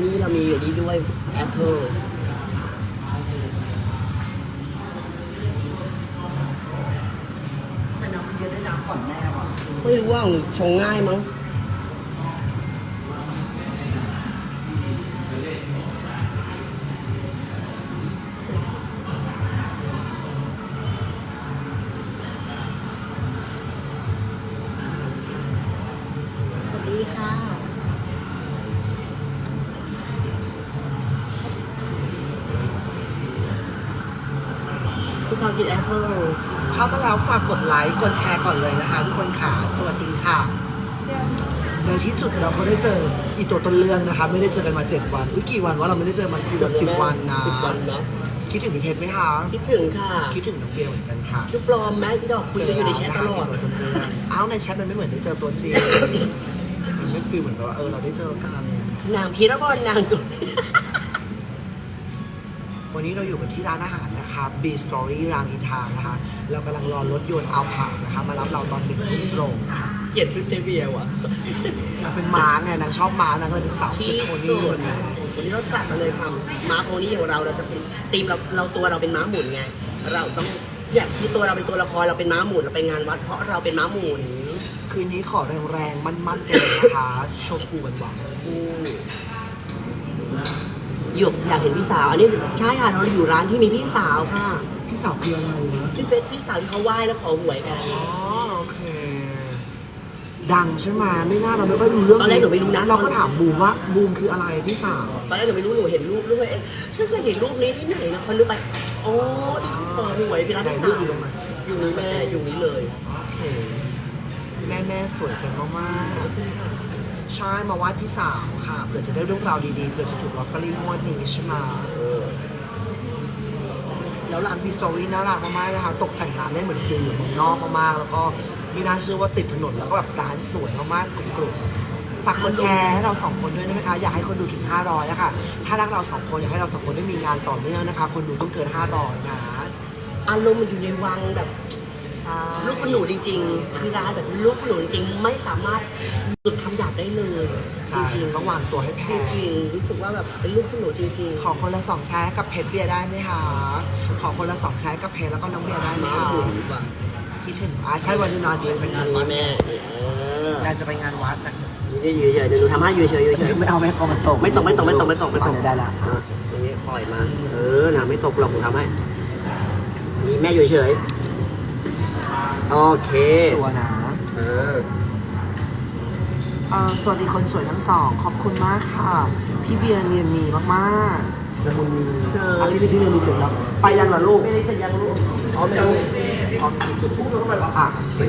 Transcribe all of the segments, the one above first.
นี่เรามีอยู่นี่ด้วยแอปเปิลเป็นน้ำเยอะได้น้ำก่อนแม่ว่ะไม่รู้ว่าชงง่ายมั้ง ทุกคนกินแอปเปิลเข้ามาแล้วฝากกดไลค์ กดแชร์ก่อนเลยนะคะทุกคนค่ะ สวัสดีค่ะ ในที่สุดเราก็ได้เจออีตัวต้นเรื่องนะคะ ไม่ได้เจอกันมา7วันอุ้ยกี่วันวะเราไม่ได้เจอมันเกือบสิบวันนะ สิบวันนะ คิดถึงพี่เพชรไหมคะ คิดถึงค่ะ คิดถึงน้องเบลเหมือนกันค่ะลูกปลอมแม้อีดอกคุยกันอยู่ในแชทตลอดเอ้าในแชทมันไม่เหมือนได้เจอตัวจริง มันไม่ฟีลเหมือนกับว่าเออเราได้เจอกันนางพีระบอลนางดุ วันนี้เราอยู่กันที่ร้านอาหารนะคะ B Story รามอินทรานะคะ เรากำลังรอรถยนต์เอาผ่านนะคะ มารับเราตอนหนึ่งทุ่มตรงค่ะ เกลียดชุดเจเบียวอะ นางเป็นม้าไงนางชอบม้านางเลยเป็นสาวที่เป็นโคสุนี่ดวันนี้เราจัดมาเลยค่ะม้าโพนี่ของเราเราจะเป็นทีมเราเราตัวเราเป็นม้าหมุนไง เราต้องเนี่ยคือตัวเราเป็นตัวละครเราเป็นม้าหมุนเราไปงานวัดเพราะเราเป็นม้าหมุนคืนนี้ขอแรงๆ มั่นๆเลยนะคะโชกูกันหวัง อืม หยกอยากเห็นพี่สาว อันนี้ใช่ค่ะเราอยู่ร้านที่มีพี่สาวค่ะพี่สาวคืออะไรนะที่เป็นพี่สาวที่เขาไหว้แล้วขอหวยกันอ๋อโอเค ดังใช่ไหมไม่น่าเราไม่ค่อยรู้เรื่องตอนแรกหนูไม่รู้นะ เราก็ถามบูมว่าบูมคืออะไรพี่สาวตอนแรกหนูไม่รู้หนูเห็นรูปด้วยเอ๊ะฉันเคยเห็นรูปนี้ที่ไหนนะพอรู้ไปโอ้ที่เขาขอหวยเป็นร้านไหนพี่รูสาปวอยู่ตรงไหนอยู่นี้แม่อยู่นี้เลยโอเคแม่แม่ๆสวยกันมากๆ ใช่มาไหว้พี่สาวค่ะเผื่อจะได้เรื่องราวดีๆเผื่อจะถูกลอตเตอรี่งวดนี้ใช่ไหมแล้วร้านพีสตอรี่น่ารักมากๆนะคะตกแต่งร้านได้เหมือนฟิลอยู่เมืองนอกมากๆแล้วก็ไม่น่าเชื่อว่าติดถนนแล้วก็แบบร้านสวยมากๆกรุบๆฝากกดแชร์ให้เราสองคนด้วยได้ไหมคะอยากให้คนดูถึง 500นะคะถ้ารักเราสองคนอยากให้เราสองคนได้มีงานต่อเนื่องนะคะ คนดูต้องเกิน500นะอารมณ์มันอยู่ในวังแบบ ใช่ลูกขนูจริง ๆ คือร้านแบบลูกขนูจริงๆไม่สามารถหยุดคำหยาบได้เลยใช่ต้องวางตัวให้แพจริงงจริงๆรู้สึกว่าแบบเป็นลูกขนูจริงขอคนละสองแชร์กับเพจเบียร์ได้ไหมคะขอคนละสองแชร์กับเพจแล้วก็น้องเบียร์ได้ๆไหมม้าคะหมุนดีกว่าคิดถึงอ่าใช่วันนี้นอนจะไปงานวัดแม่เออนานจะไปงานวัดนะยืนเฉยๆเดี๋ยวหนูทำให้ยืนเฉยๆยืนเฉยไม่เอาไม่เอามันตกๆไม่ตกไม่ตกไม่ตกไม่ตกไม่ตกได้ละอะอย่างนี้ปล่อยมาเออนะไม่ตกหรอกหนูทำให้นี่แม่อยู่เฉยๆ โอเคชัวร์นะเออเอ่อสวัสดีคนสวยทั้งสอง ขอบคุณมากค่ะ พี่เบียร์เนียนมีมากๆละมุนมีเอออัอันนี้พี่เบียร์มีเสร็จแล้ว ไปยังล่ะลูก ไม่ได้จะยังรู้อ๋อไม่รู้อ๋อ จุดทูบแล้วก็ไปแล้วค่ะ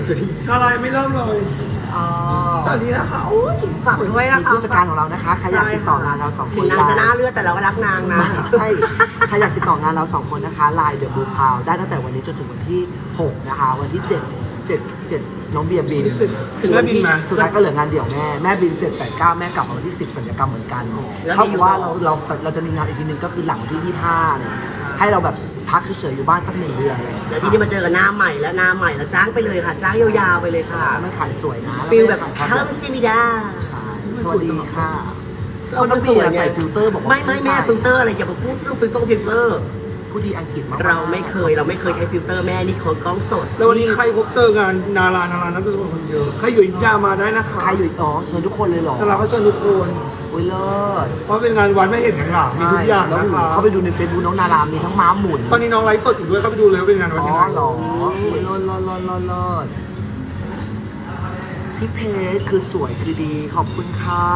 จุดที่อะไรไม่เริ่มเลยอ๋อสวัสดีนะคะอุ๊ยฝากด้วยนะคะผู้จัดการของเรานะคะใครอยากติดต่องานเราสองคถึนงนางจะหน้าเลือดแต่เราก็รักนางนะใช่ใครอยากติดต่องานเราสองคนนะคะไลน์เดอะบูพาวได้ตั้งแต่วันนี้จนถึงวันที่6นะคะ วันที่7 7 7น้องเบียร์บินถึงวันที่สุดท้ายก็เหลืองานเดี่ยวแม่ แม่บิน7 8 9แม่กลับมาวันที่10สัญญกรรมเหมือนกันแล้วเขามีบออยู่กว่าเราเราเราจะมีงานอีกทีหนึงก็คือหลังวันที่25เนี่ยให้เราแบบ พักเฉยๆอยู่บ้านสักหนึ่งเดือนเลยแล้วทีนี้มาเจอกับหน้าใหม่แล้วหน้าใหม่แล้วจ้างไปเลยค่ะ จ้างยาวๆไปเลยค่ะ ไม่ขายสวยนะฟิลแบบไม่คัขายมซิมิดา ใช่สวัสดีค่ะเอาน้องเบียร์ใส่ฟิลเตอร์บอกว่าไม่ไม่แม่ฟิลเตอร์อะไรอย่ามาพูดเรื่องฟิลเตอร์ฟิลเตอร์ ผู้ดีอังกฤษมากๆเราไม่เคยเราไม่เคยใช้ฟิลเตอร์แม่นี่เขากล้องสดแล้ววันนี้ใครพบเจองานนารานาราน่าจะเป็นคนเยอะใครอยู่อินดามาได้นะคะใครอยู่อ๋อเชิญทุกคนเลยเหรอนาราเขาเชิญทุกคนอุ้ยเลิศเพราะเป็นงานวัดไม่เห็นอย่างหลังมีทุกอย่างแล้วนะคะเขาไปดูในเฟซบุ๊กน้องนารามมีทั้งม้าหมุนตอนนี้น้องไลฟ์สดอยู่ด้วยเข้าไปดูเลยว่าเป็นงานวัดอ๋ยังอไงเหรออุ้ยเลิศเลิศเลิศเลิศเลิศพี่เพชรคือสวยคือดีขอบคุณค่ะ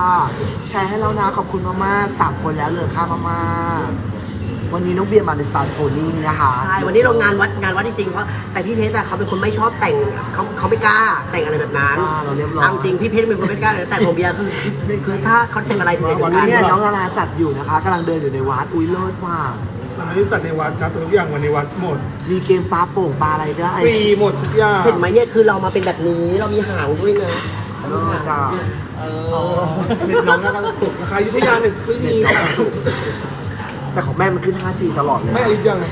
แชร์ให้แล้วนะขอบคุณมากๆสามคนแล้วเหลยค่ามากๆ วันนี้น้องเบียร์มาในสไตล์โพนี่นะคะใช่ วันนี้เรางานวัดงานวัดจริงๆ เพราะแต่พี่เพชรอะเขาเป็นคนไม่ชอบแต่งเขาเขาไม่กล้าแต่งอะไรแบบนั้นอ่าเราเรียบร้อยเอาจริงพี่เพชรเป็นคนไม่กล้าเลยแต่ผมเบียร์คือคือคือถ้าคอนเซ็ปต์อะไรถึงจะถึงวันกันี้นเนี่ยน้องนาราจัดอยู่นะคะกำลังเดินอยู่ในวัดอุ้ยเลิศว่ะมันไม่ได้จัดในวัดนะแต่ทุกอย่างวันในวัดหมดมีเกมปลาโป่งปลาอะไรได้ฟรีหมดทุกอย่างเห็นไหมเนี่ยคือเรามาเป็นแบบนี้เรามีหางด้วยนะเลิศอะเออ๋ออเน็ตน้องน่าจะตกนะคะอยุธยาเนี่ยไม่มีค่ะ แต่ของแม่มันขึ้น 5G ตลอดเลยไม่อะไรอย่างไง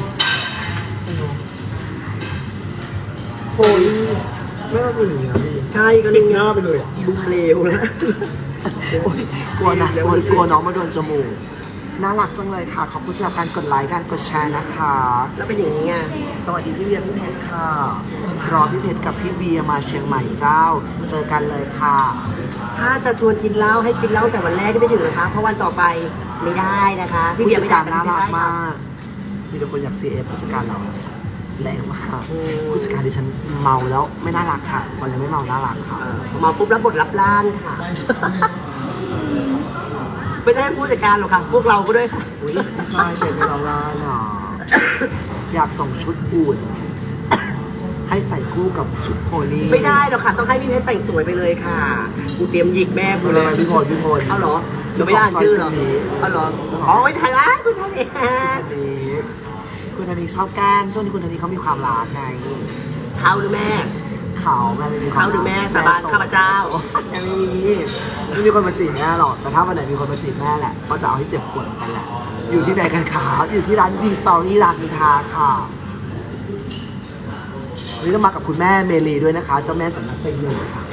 โฟนไม่น่าจะเป็นอย่างนี้นะพี่ใช่ก็ปินี่ดไงหน้าไปเลยอะอีบุมเลวแล้วโอ๊ยกลัวนะกลัวกลัวน้องมาโดนจมูก น่ารักจังเลยค่ะ ขอบคุณสำหรับการกดไลค์การกดแชร์นะคะ แล้วเป็นอย่างนี้ไงสวัสดีพี่เบียร์พี่เพชรค่ะ รอพี่เพชรกับพี่เบียร์มาเชียงใหม่เจ้า เจอกันเลยค่ะ ถ้าจะชวนกินเหล้าให้กินเหล้าแต่วันแรกที่ไม่ถึงนะคะ เพราะวันต่อไปไม่ได้นะคะ พี่ผู้เบียจัร์ดไม่ได้การแต่น่าพี่รักได้มากมีแต่คนอยาก CF ผู้จัดการเราแรงมากอืม ผู้จัดการดิฉันเมาแล้วไม่น่ารักค่ะตอนยังไม่เมาน่ารักค่ะ เออพอมาปุ๊บรับบทรับล้านค่ะ ไม่ใช่ผู้จัดการหรอกค่ะ พวกเราก็ด้วยค่ะ อุ้ยไม่ใช่เป็นไม่เราล่าหรออยากส่งชุดอุ่น ให้ใส่คู่กับชุดโพนี่ไม่ได้หรอกค่ะ ต้องให้พี่เพชรแต่งสวยไปเลยค่ะ กูเตรียมหยิกแม่กูคุณเลอะไรยพี่พลพี่พลเอาเหรอจะไม่ได้อ่านชื่อเหรอเอาเหรออ๋อไว้ถ่ายร้านคุณท่านเองนี่คุณธนีชอบแกล้งช่วงนี้คุณธนีเขามีความรักไง เขาหรือแม่เขาแม่ไม่มีควาเขามหรือแม่สาบานข้าพเจ้ายังไม่มีไม่มีคนมาจีบแม่หรอกแต่ถ้าวันไหนมีคนมาจีบแม่แหละก็จะเอาให้เจ็บปวดเหมือนกันแหละ อยู่ที่ไหนกันคะอยู่ที่ร้านดีสตอรี่รามอินทราค่ะวันนี้ต้องมากับคุณแม่เมลีด้วยนะคะ เจ้าแม่สำนักเต็งหนึ่งค่ะ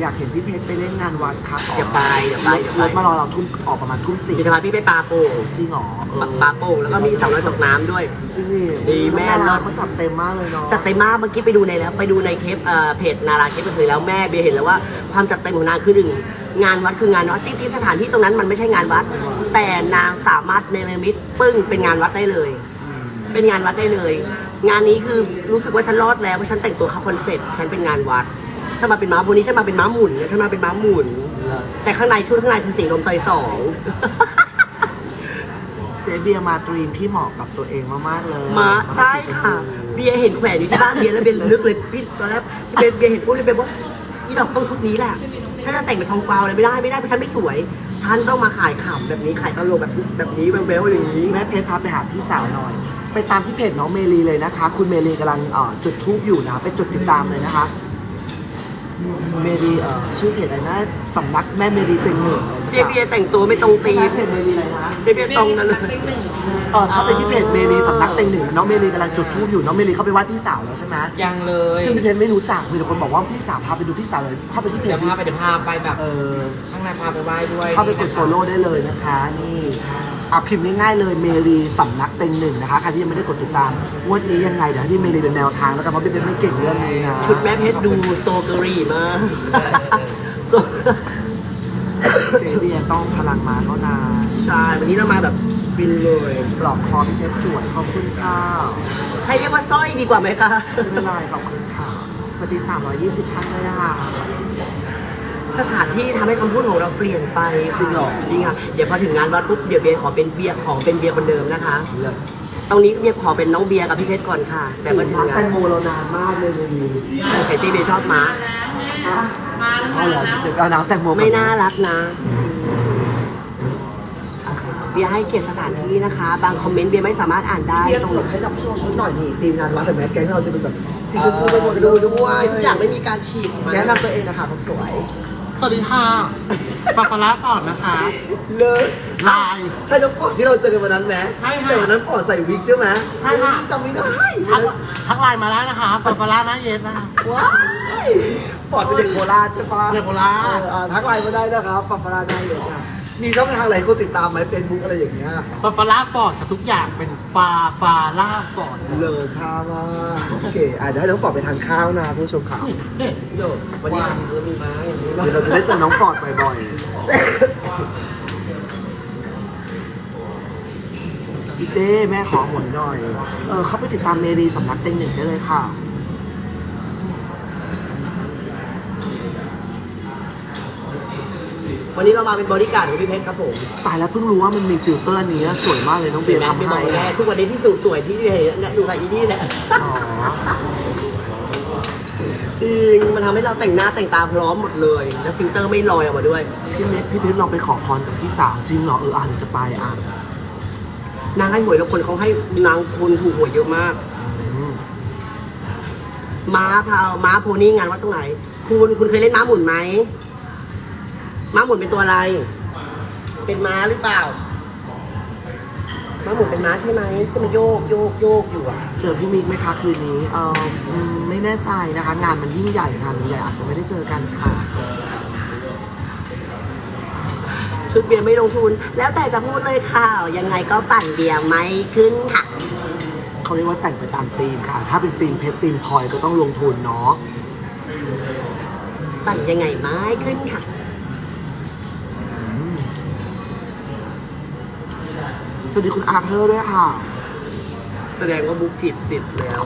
อยากเห็นพี่เพชรไปเล่นงานวัดค่ะเดี๋ยวไปเดี๋ยวไปเดี๋ยวไป รถมารอเราทุ่มออกประมาณทุ่มสี่มีสมาพี่ไปปลาโป่งจริงเหรอเออปลาโป่งแล้วก็มีเสาลอยตกน้ำด้วย จริงนี่ดีแม่น่ารักเลิศเขาจัดเต็มมากเลยเนาะจัดเต็มมากเมื่อกี้ไปดูในแล้วไปดูในเคปเอ่อเพจนาราเคปก็คือแล้วแม่เบียร์เห็นแล้วว่าความจัดเต็มของนางคือหนึ่งงานวัดคืองานวัดจริงๆสถานที่ตรงนั้นมันไม่ใช่งานวัด แต่นางสามารถเนรมิตปึ้งเป็นงานวัดได้เลย เป็นงานวัดได้เลย งานนี้คือรู้สึกว่าฉันรอดแล้วเพราะฉันแต่งตัวเข้าคอนเซ็ปต์ฉันเป็นงานวัด ฉันมาเป็นม้าวันนี้ฉันมาเป็นม้าหมุนฉันมาเป็นม้าหมุน แต่ข้างในชุดข้างในคือสีลมซอยสองเจเบียร์มาตรีมที่เหมาะกับตัวเองมากๆเลยมาใช่ค่ะ เบียร์เห็นแขวนอยู่ที่บ้านเบียร์แล้วเบียร์ลึกเลยพี่ตอนแรกเบียร์เบียร์เห็นปุ๊บเลยเบียร์บอกอีดอกต้องชุดนี้แหละฉันจะแต่งเป็นทองกวาวเลยไม่ได้ไม่ได้เพราะฉันไม่สวย ฉันต้องมาขายขำแบบนี้ขายตลกแบบแบบนี้แบ๊วๆอย่างนี้แม่เพชรพาไปหาพี่สาวหน่อย ไปตามที่เพจน้องเมลีเลยนะคะ คุณเมลีกำลังเอ่อจุดทูบอยู่นะไปจุดติดตามเลยนะคะ เมลีเอ่อชื่อเพจอะไรนะสำนักแม่เมลีเต็งหนึ่งเจเบียร์แต่งตัวไม่ตรงใช่ตีไหมมเพจเมลีอะไรนะเจเบียร์ตรงนั้นเลย เออเขาไปที่เพจเมลีสำนักเต็งหนึ่งน้องเมลีกำลังจุดทูบอยู่น้องเมลีเข้าไปไหว้พี่สาวแล้วใช่ไหมยังเลยซึ่งพี่เพชรไม่รู้จักมีแต่คนบอกว่าพี่สาวพาไปดูพี่สาวเลยเข้าไปที่เพเดี๋จยวพาไปเดี๋ยวพาไปแบบเออข้างในพาไปไหว้ด้วย เข้าไปกด follow ได้เลยนะคะนี่ อะพิมพ์ง่ายๆเลยเมรีสำนักเต็งหนึ่งนะคะใครที่ยังไม่ได้กดติดตามงวดนี้ยังไงเดี๋ยวให้พี่เมรีเป็นแนวทางแล้วกันเพราะพี่เป็นไม่เก่งเรื่องนี้นะชุดแม่เพชรดูโซเกอรี่มากโซเจเบียร์ต้องพลังมาเท่านั้นใช่วันนี้เรามาแบบบินเลยปลอกคอพี่เพชรสวยขอบคุณค่ะให้เรียกว่าสร้อยดีกว่าไหมคะไม่เป็นไรขอบคุณค่ะสวัสดี320ท่านเลยค่ะ สถานที่ทำให้คำพูดของเราเปลี่ยนไปจริงเหรอ จริงอะ เดี๋ยวพอถึงงานวัดปุ๊บเดี๋ยวเบียร์ขอเป็นเบียร์ของเป็นเบียร์คนเดิมนะคะ เลิศตรงนี้เบียร์ขอเป็นน้องเบียร์กับพี่เพชรก่อนค่ะ แต่พอถึงร้านงาแตนงโมเรานานมากเลยเลยใส่เจเบียร์ชอบม้าเอาเหรอเดี๋ยวเอาน้ำแตงโมก่อไม่น่ารักนะเบียร์ให้เกียรติสถานที่นะคะ บางคอมเมนต์เบียร์ไม่สามารถอ่านได้เบียร์ตตรงลกให้เราผู้ชมชุดหน่อยนี่ทีมงานวัดเห็นไหมแก๊งเราจะเป็นแบบสีชมพูไปหมดดูด้วยทุกอย่างไม่มีการฉีกมาแนะนำตัวเองนะคะคนสวย สวัสดีค่ะฟาฟาร่าฟอร์ดนะคะ เลิศลายใช่น้องปอดที่เราเจอกันวันนั้นไหมใช่ค่ะแต่วันนั้นปอดใส่วิกใช่ไหมใช่ค่ะ จำไม่ได้ทักทักไลน์มาได้นะคะฟาฟาร่าหน้าเย็นนะคะว้ายปอดเป็นเด็กโคราชใช่ปะเด็กโคราชเอออ่าทักไลน์มาได้นะครับฟังฟาราได้เลยค่ะ มีช่องทางอะไรให้คนติดตามไหมเป็นบุ๊กอะไรอย่างเงี้ยฟาฟาร่าฟอร์ดกับทุกอย่างเป็นฟาฟาร่าฟอร์ดเลอค่ามากโอเคอะเดี๋ยวให้น้องฟอร์ดไปทานข้าวนะผู้ชมข่าวเดี๋ยววันนี้เออมีม้าอย่างนี้เดี๋ยวเราจะได้เจอน้องฟอร์ดบ่อยๆพี่เจ้แม่ขอหวยหน่อยเออเข้าไปติดตามเมรีสำนักเต็งหนึ่งได้เลยค่ะ วันนี้เรามาเป็นบริการดของพี่เพชรครับผมตายแล้วเพิ่งรู้ว่ามันมีฟิลเตอร์อันนี้สวยมากเลยน้องเบีเห็ยนร์ไหมพี่ทำบอให้กแล้วทุกวันนี้ที่สุดสวยที่เห็นเนี่ยดูใส่อีนี่แหละอ๋อจริงมันทำให้เราแต่งหน้าแต่งตาพร้อมหมดเลย แล้วฟิลเตอร์ไม่ลอยออกมาด้วย พี่เมพี่เพชรลองไปขอพรกับพี่สาวจริงเหรอเอออ่านจะไปอ่านนางให้หวยแล้วคนเขาให้นางคนถูกหวยเยอะมากอืมม้าพาวม้าโพนี่งานวัดตรงไหน คุณคุณเคยเล่นม้าหมุนไหม ม้าหมุนเป็นตัวอะไร เป็นม้าหรือเปล่า ม้าหมุนเป็นม้าใช่ไหมที่มันโยกโยกโยกอยู่อะเจอพี่มิกไหมคะคืนนี้เอออืมไม่แน่ใจนะคะ งานมันยิ่งใหญ่งานมันใหญ่อาจจะไม่ได้เจอกันค่ะ ชุดเบียร์ไม่ลงทุน แล้วแต่จะพูดเลยค่ะ ยังไงก็ปั่นเบียร์ไม่ขึ้นค่ะ เขาเรียกว่าแต่งไปตามธีมค่ะ ถ้าเป็นธีมเพชรธีมพลอยก็ต้องลงทุนเนาะ ปั่นยังไงไม่ขึ้นค่ะ สวัสดีคุณอาร์เธอร์ด้วยค่ะ แสดงว่าบุ๊กจิตติดแล้ว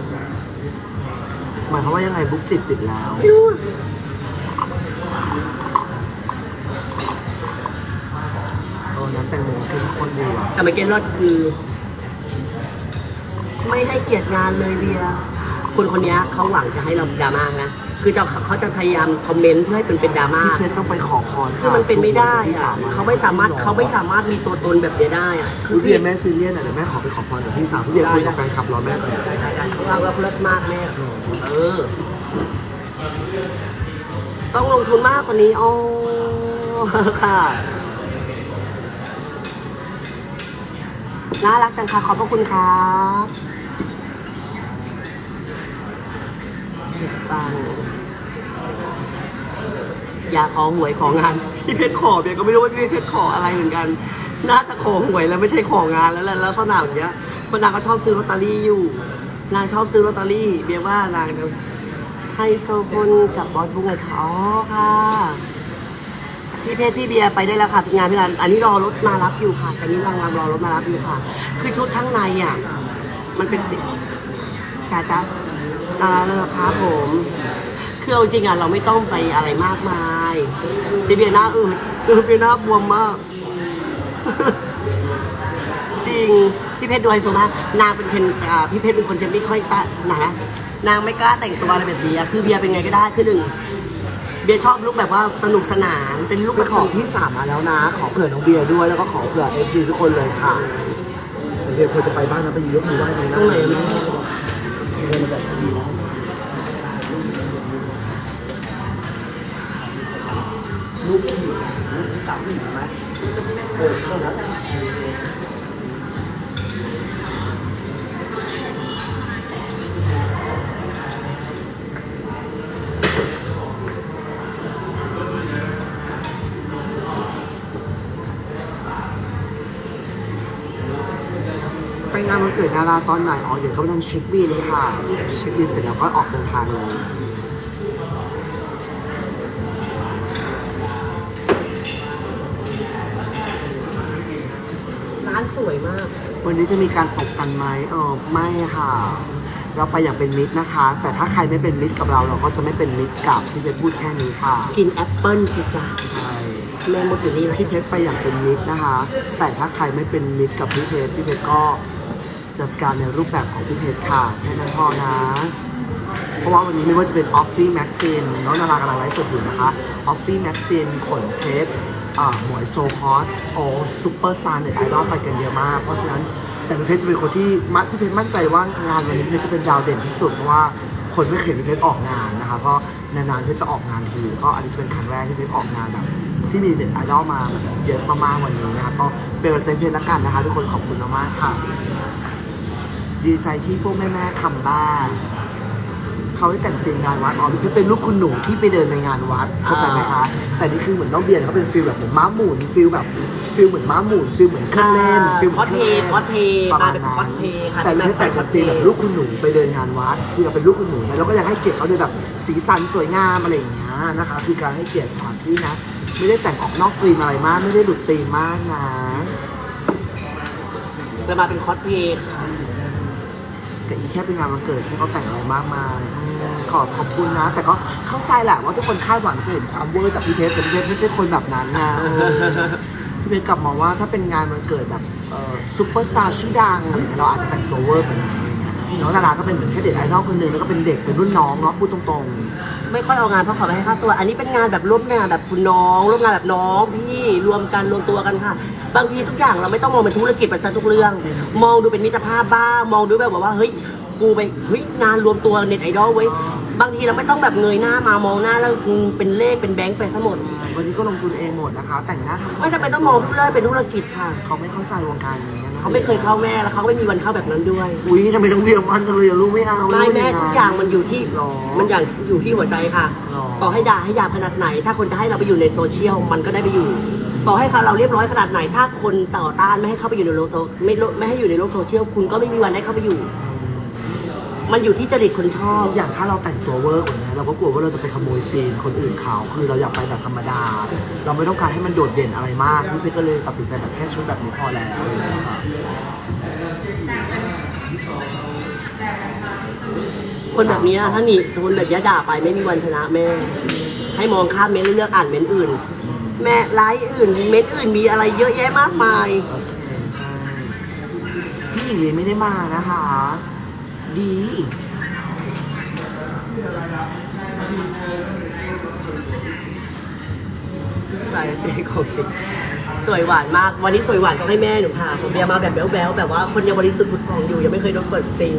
หมายความว่ายังไงบุ๊กจิตติดแล้วไม่รู้อะเออน้ำแตงโมเข้มข้นดีว่ะแต่เมื่อกี้รถคือ ไม่ให้เกียรติงานเลยเบียร์คนคนนี้เขาหวังจะให้เราดราม่านะ คือจะเขาจะพยายามคอมเมนต์เพื่อให้เป็นเป็นดราม่าพี่เพชรต้องไปขอพรคือมันเป็นไม่ได้พี่อะสาวเขาไม่สามารถเขาไม่สามารถมีตัวตนแบบนี้ได้อะคือพี่เบียร์แม่ซีเรียสอะเดี๋ยวแม่ขอไปขอพรกับพี่สาวพี่เบียร์คุยกับแฟนคลับรอแม่ก่อนได้ได้ได้เขาเราเราเลิศมากแม่เออ ต้องลงทุนมากกว่านี้อ๋อค่ะน่ารักจังค่ะขอบพระคุณครับปัง อย่าขอหวยของานพี่เพชรขอเบียก็ไม่รู้ว่าพี่เพชรขออะไรเหมือนกัน น่าจะขอหวยแล้วไม่ใช่ของานแล้วแหละลักษณะอย่างเงี้ยเพราะนางก็ชอบซื้อลอตเตอรี่อยู่ นางชอบซื้อลอตเตอรี่ เบียว่านางไฮโซพลกับบอสบุ้งไงคะอ๋อค่ะพี่เพชรพี่เบียร์ไปได้แล้วค่ะงานพี่รันอันนี้รอรถมารับอยู่ค่ะตอนนี้รางงรอรถมารับอยู่ค่ะ คือชุดข้างในอะมันเป็นจ้าจ้าอ่าครับผม คือเอาจริงอะเราไม่ต้องไปอะไรมากมายเจเบียร์หน้าอืดเออเบียร์หน้าบวมมาก จริงพี่เพชรดูไฮโซมากนางเป็นคนอ่าพี่เพชรเป็นคนจะไม่ค่อยตะนะนางไม่กล้าแต่งตัวอะไรแบบนี้อะคือเบียร์เป็นไงก็ได้คือหนึ่งเบียร์ชอบลุคแบบว่าสนุกสนานเป็นลุคไปแบบขอพี่สาวมาแล้วนะ ขอเผื่อน้องเบียร์ด้วยแล้วก็ขอเผื่อเอฟซีทุกคนเลยค่ะเบียร์ควรจะไปบ้านนะไปยกมือไหว้ตรงหตน้ารงไหนแม่เดิน ลูกผู้หญิงลูกสาวผู้หญิงไหมเออเท่านั้นไปงานวันเกิดดาราตอนไหนอ๋อเดี๋ยวกำลังเช็คบินค่ะ เช็คบินเสร็จแล้วก็ออกเดินทางเลยานสวยมาก วันนี้จะมีการตกกันไหมเออไม่ค่ะ เราไปอย่างเป็นมิตรนะคะ แต่ถ้าใครไม่เป็นมิตรกับเรา เราก็จะไม่เป็นมิตรกับพี่เพชรพูดแค่นี้ค่ะกินแอปเปิ้ลสิจ้าใช่แม่มดอยู่นี่ไหมพี่เพชรไปอย่างเป็นมิตรนะคะ แต่ถ้าใครไม่เป็นมิตรกับพี่เพชรพี่เพชรก็จัดการในรูปแบบของพี่เพชรค่ะแค่นั้นพอนะ เพราะว่าวันนี้ไม่ว่าจะเป็นออฟฟี่แม็กซินน้องนารากำลังไลฟ์สดอยู่นะคะออฟฟี่แม็กซินขนเพชร อ่าหมวยโซฮอตโอ้ซูเปอร์สตาร์เน็ตไอดอลไปกันเยอะมาก เพราะฉะนั้นแต่พี่เพชรจะเป็นคนที่มัดพี่เพชรมั่นใจว่างานวันนี้พี่เพชรจะเป็นดาวเด่นที่สุดเพราะว่าคนไม่เคยพี่เพชรออกงานนะคะก็นานๆพี่จะออกงานทีก็อันนี้จะเป็นครั้งแรกที่พี่ออกงานแบบที่มีเด็ดไอดอลมาเยอะมากๆวันนี้นะคะก็เป็นวันเซนเพชรละกันนะคะทุกคนขอบคุณมากๆค่ะ ดีใจที่พวกแม่ๆทำบ้าน เขาได้แต่งเต็มงานวัดอ๋อพี่เป็นลูกคุณหนูที่ไปเดินในงานวัดเข้าใจไหมคะแต่นี่คือเหมือนน้องเบียร์เขาเป็นฟิลแบบเหมือนม้าหมุนฟิลแบบฟิลเหมือนม้าหมุนฟิลเหมือนเครื่องเล่นฟิลคอสเพย์คอสเพย์ประมามาณเป็นนั้นคอสเพย์ค่ะแต่ไม่ได้แต่งกันเต็มแบบลูกคุณหนูไปเดินงานวัดคือเราเป็นลูกคุณหนูนะแล้วก็ยังให้เกียรติเขาด้วยแบบสีสันสวยงามอะไรอย่างเงี้ยนะคะคือการให้เกียรติสถานที่นะ ไม่ได้แต่งออกนอกธีมอะไรมาก ไม่ได้หลุดธีมมากนะเรามาเป็นคอสเพย์ค่ะ แต่อีแค่เป็นงานวันเกิดใช่เขาแต่งอะไรมากมายอืมขอบขอบคุณนะ แต่ก็เข้าใจแหละว่าทุกคนคาดหวังจะเห็นความเวอร์จากพี่เพชรแต่พี่เพชรไม่ใช่คนแบบนั้นนะเออพี่เพชรกลับมองว่าถ้าเป็นงานวันเกิดแบบเอ่อซูเปอร์สตาร์ชื่อดังอะไรเงี้ยเราอาจจะแต่งตัวเวอร์กว่านี้อะไรเงี้ย น้องดาราก็เป็นเหมือนแค่เด็กไอดอลคนหนึ่งแล้วก็เป็นเด็กเป็นรุ่นน้องเนาะพูดตรงๆ ไม่ค่อยเอางานเพราะขอไม่ให้ค่าตัว อันนี้เป็นงานแบบร่วมงานแบบคุณน้องร่วมงานแบบน้องพี่รวมกันรวมตัวกันค่ะ บางทีทุกอย่างเราไม่ต้องมองเป็นธุรกิจไปซะทุกเรื่อง มองดูเป็นมิตรภาพบ้างมองดูแบบว่าเฮ้ยกูไปเฮ้ยงานรวมตัวเน็ตไอดอลเว้ย บางทีเราไม่ต้องแบบเงยหน้ามามองหน้าแล้วเป็นเลขเป็นแบงค์ไปซะหมด วันนี้ก็ลงทุนเองหมดนะคะ แต่งหน้าทำผมไม่จำเป็นต้องมองเพื่อเป็นธุรกิจค่ะ เขาไม่เข้าใจวงการนี้นะเขาไม่เคยเข้าแม่แล้วเขาก็ไม่มีวันเข้าแบบนั้นด้วยอุ้ยทำไมต้องเรียกมันจังเลยอะลูกไม่เอาไม่แม่ลูทุกอย่างมันอยู่ที่หรอ มันอย่างอยู่ที่หัวใจค่ะหรอ ต่อให้ด่าให้หยาบขนาดไหน ถ้าคนจะให้เราไปอยู่ในโซเชียลมันก็ได้ไปอยู่ ต่อให้เขาเราเรียบร้อยขนาดไหน ถ้าคนต่อต้านไม่ให้เข้าไปอยู่ในโลกโซไม่โลไม่ให้อยู่ในโลกโซเชียลคุณก็ไม่มีวันได้เข้าไปอยู่ มันอยู่ที่จริตคนชอบ อย่างถ้าเราแต่งตัวเวอร์กว่านี้เราก็กลัวว่าเราจะไปขโมยซีนคนอื่นเขาคือเราอยากไปแบบธรรมดา เราไม่ต้องการให้มันโดดเด่นอะไรมากพี่เพชรก็เลยตัดสินใจแบบแค่ชุดแบบนี้พอแล้วอะไรอย่างเงี้ยค่ะคนแบบเนี้ยถ้าหนีคนแบบยะด่าไปไม่มีวันชนะแม่ ให้มองข้ามเม้นต์แล้วเลือกอ่านเม้นต์อื่น แม่ไลฟ์อื่นเม้นต์อื่นมีอะไรเยอะแยะมากมาย พี่หญิงลีไม่ได้มานะคะ ดี ใส่เด็กของจริงสวยหวานมาก วันนี้สวยหวานต้องให้แม่หนูค่ะผมเบียร์มาแบบแบ๊วๆแบบว่าคนยังบริสุทธิ์ผุดผ่องอยู่ยังไม่เคยโดนเปิดซิง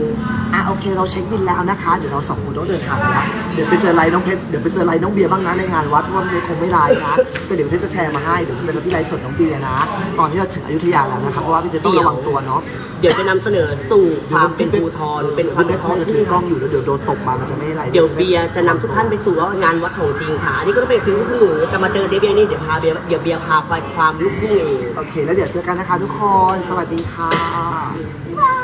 อะโอเคเราเช็คบินแล้วนะคะ เดี๋ยวเราสองคนต้องเดินทางแล้วเดี๋ยวไปเจอไลน์น้องเพชรเดี๋ยวไปเจอไลน์น้องเบียร์บ้างนะในงานวัดเพราะว่าเบียร์คงไม่ไลน์นะแต่เดี๋ยวเพชรจะแชร์มาให้เดี๋ยวไปเจอกันที่ไลฟ์สดน้องเบียร์นะ ตอนที่เราถึงอยุธยาแล้วนะคะเพราะว่าพี่เพชรต้องระวังตัวเนาะ ดี๋ยวจะนำเสนอสู่ความเป็นภูทรเป็นความเป็นท้องถืที่อกล้องอยู่แล้วเดี๋ยวโดนตกมามันจะไม่ไลฟ์เดี๋ยวเบียร์จะนำทุกท่านไปสู่ว่างานวัดของจริงค่ะอันนี้ก็ต้องเป็นฟิลลูกทุ่งหนูแต่มาเจอเจ๊เบียร์นี่เดี๋ยวพาเบียร์เดี๋ยวเบียร์พาไปความลูกทุ่งเอง โอเค แล้วเดี๋ยวเจอกันนะคะทุกคน สวัสดีค่ะ